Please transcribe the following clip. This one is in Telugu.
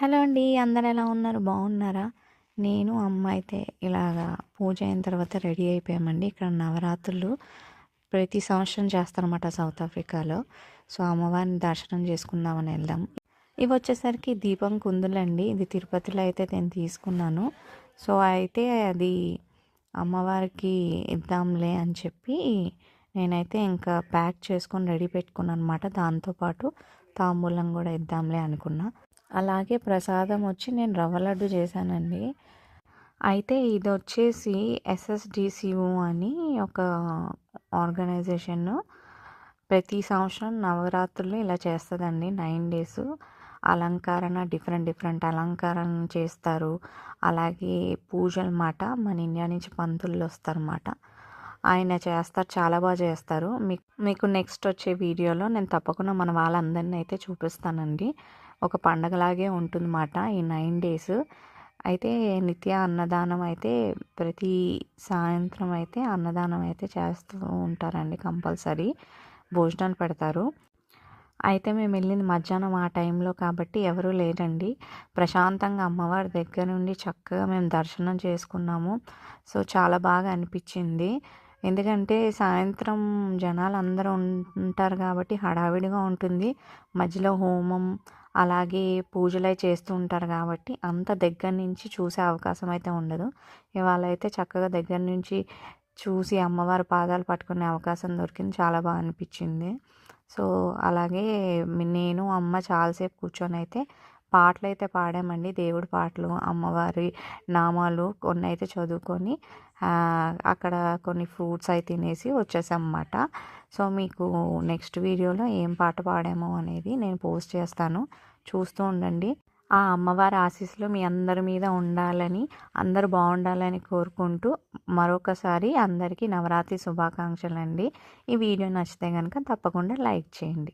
హలో అండి అందరు ఎలా ఉన్నారు? బాగున్నారా? నేను అమ్మ అయితే ఇలాగా పూజ అయిన తర్వాత రెడీ అయిపోయామండి. ఇక్కడ నవరాత్రులు ప్రతి సంవత్సరం చేస్తారన్నమాట సౌత్ ఆఫ్రికాలో. సో అమ్మవారిని దర్శనం చేసుకుందామని వెళ్దాం. ఇవి వచ్చేసరికి దీపం కుందులండి. ఇది తిరుపతిలో అయితే నేను తీసుకున్నాను. సో అయితే అది అమ్మవారికి ఇద్దాంలే అని చెప్పి నేనైతే ఇంకా ప్యాక్ చేసుకొని రెడీ పెట్టుకున్నాను అనమాట దాంతోపాటు తాంబూలం కూడా ఇద్దాంలే అనుకున్నా. అలాగే ప్రసాదం వచ్చి నేను రవ్వ లడ్డు చేశానండి. అయితే ఇది వచ్చేసి ఎస్ఎస్డిసిఓ అని ఒక ఆర్గనైజేషన్ ప్రతి సంవత్సరం నవరాత్రులు ఇలా చేస్తుందండి. నైన్ డేస్ అలంకరణ డిఫరెంట్ డిఫరెంట్ అలంకరణ చేస్తారు. అలాగే పూజలు మాట మన ఇండియా నుంచి పంతులు వస్తారన్నమాట. ఆయన చేస్తారు చాలా బాగా చేస్తారు. మీకు మీకు నెక్స్ట్ వచ్చే వీడియోలో నేను తప్పకుండా మన వాళ్ళందరినీ అయితే చూపిస్తానండి. ఒక పండగలాగే ఉంటుందన్నమాట ఈ నైన్ డేస్ అయితే నిత్య అన్నదానం అయితే ప్రతి సాయంత్రం అయితే అన్నదానం అయితే చేస్తూ ఉంటారండి కంపల్సరీ. భోజనాలు పెడతారు. అయితే మేము వెళ్ళింది మధ్యాహ్నం ఆ టైంలో కాబట్టి ఎవరూ లేరండి. ప్రశాంతంగా అమ్మవారి దగ్గర నుండి చక్కగా మేము దర్శనం చేసుకున్నాము. సో చాలా బాగా అనిపించింది. ఎందుకంటే సాయంత్రం జనాలు అందరూ ఉంటారు కాబట్టి హడావిడిగా ఉంటుంది. మధ్యలో హోమం అలాగే పూజలు చేస్తూ ఉంటారు కాబట్టి అంత దగ్గర నుంచి చూసే అవకాశం అయితే ఉండదు. ఇవాళ అయితే చక్కగా దగ్గర నుంచి చూసి అమ్మవారి పాదాలు పట్టుకునే అవకాశం దొరికింది. చాలా బాగా అనిపించింది. సో అలాగే నేను అమ్మ చాలాసేపు కూర్చొని అయితే పాటలు అయితే పాడామండి. దేవుడి పాటలు అమ్మవారి నామాలు కొన్ని అయితే చదువుకొని అక్కడ కొన్ని ఫ్రూట్స్ అయితే తినేసి వచ్చేసాం అన్నమాట సో మీకు నెక్స్ట్ వీడియోలో ఏం పాట పాడామో అనేది నేను పోస్ట్ చేస్తాను. చూస్తూ ఉండండి. ఆ అమ్మవారి ఆశీస్సులు మీ అందరి మీద ఉండాలని అందరూ బాగుండాలని కోరుకుంటూ మరొకసారి అందరికీ నవరాత్రి శుభాకాంక్షలు అండి ఈ వీడియో నచ్చితే కనుక తప్పకుండా లైక్ చేయండి.